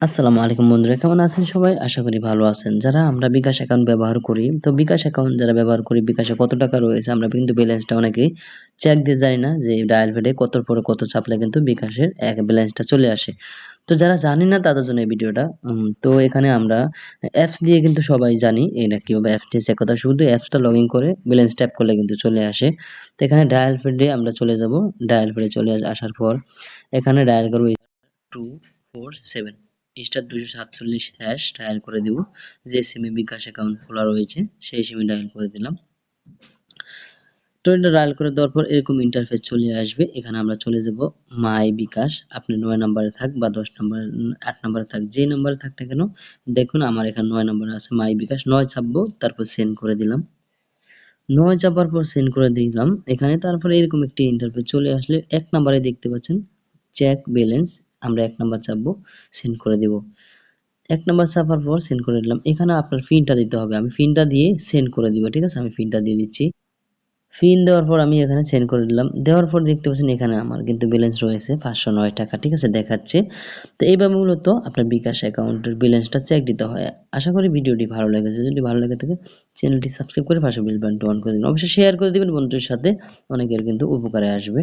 আসসালামু আলাইকুম বন্ধুরা, কেমন আছেন সবাই? আশা করি ভালো আছেন। যারা আমরা বিকাশ অ্যাকাউন্ট ব্যবহার করি, তো বিকাশ অ্যাকাউন্ট যারা ব্যবহার করি, বিকাশে কত টাকা রয়েছে, আমরা কিন্তু ব্যালেন্সটা অনেকে চেক দিয়ে জানি না যে ডায়াল ফেডে কত পরে কত চাপলে কিন্তু বিকাশের এক ব্যালেন্সটা চলে আসে। তো যারা জানি না তাদের জন্য এই ভিডিওটা তো এখানে আমরা অ্যাপস দিয়ে কিন্তু সবাই জানি এটা কীভাবে অ্যাপসটি চেক কথা শুধু অ্যাপসটা লগ ইন করে ব্যালেন্স ট্যাপ করলে কিন্তু চলে আসে। তো এখানে ডায়াল পেডে আমরা চলে যাব। ডায়াল ফেডে চলে আসার পর এখানে ডায়াল করব টু ফোর সেভেন স্টার দুশো সাতচল্লিশ হ্যাশ ডায়াল করে দিব। যে সিমে বিকাশ অ্যাকাউন্ট খোলা রয়েছে, সেই সিমে ডায়াল করে দিলাম। তো ডায়াল করে দেওয়ার পর এরকম ইন্টারফেস চলে আসবে। এখানে আমরা চলে যাব মাই বিকাশ আপনি নয় নম্বরে থাক বা দশ নম্বর, আট নম্বরে থাক, যে নম্বরে থাক না কেন, দেখুন আমার এখানে নয় নম্বরে আছে মাই বিকাশ নয় ছাপবো, তারপর সেন্ড করে দিলাম। নয় চাপার পর সেন্ড করে দিলাম। এখানে তারপরে এরকম একটি ইন্টারফেস চলে আসলে, এক নম্বরে দেখতে পাচ্ছেন চেক ব্যালেন্স আমরা এক নাম্বার চাপবো সেন্ড করে দিব। এক নাম্বার চাপার পর সেন্ড করে দিলাম এখানে আপনার পিনটা দিতে হবে। আমি পিনটা দিয়ে সেন্ড করে দিব, ঠিক আছে? আমি পিনটা দিয়ে দিচ্ছি। পিন দেওয়ার পর আমি এখানে সেন্ড করে দিলাম। দেওয়ার পর দেখতে পাচ্ছেন এখানে আমার কিন্তু ব্যালেন্স রয়েছে পাঁচশো নয় টাকা, ঠিক আছে? দেখাচ্ছে। তো এইভাবে মূলত আপনার বিকাশ অ্যাকাউন্টের ব্যালেন্সটা চেক দিতে হয়। আশা করি ভিডিওটি ভালো লেগেছে। যদি ভালো লেগে থাকে চ্যানেলটি সাবস্ক্রাইব করে পাশে বেল বাটনটি অন করে দিন। অবশ্যই শেয়ার করে দিবেন বন্ধুদের সাথে। অনেকের কিন্তু উপকারে আসবে।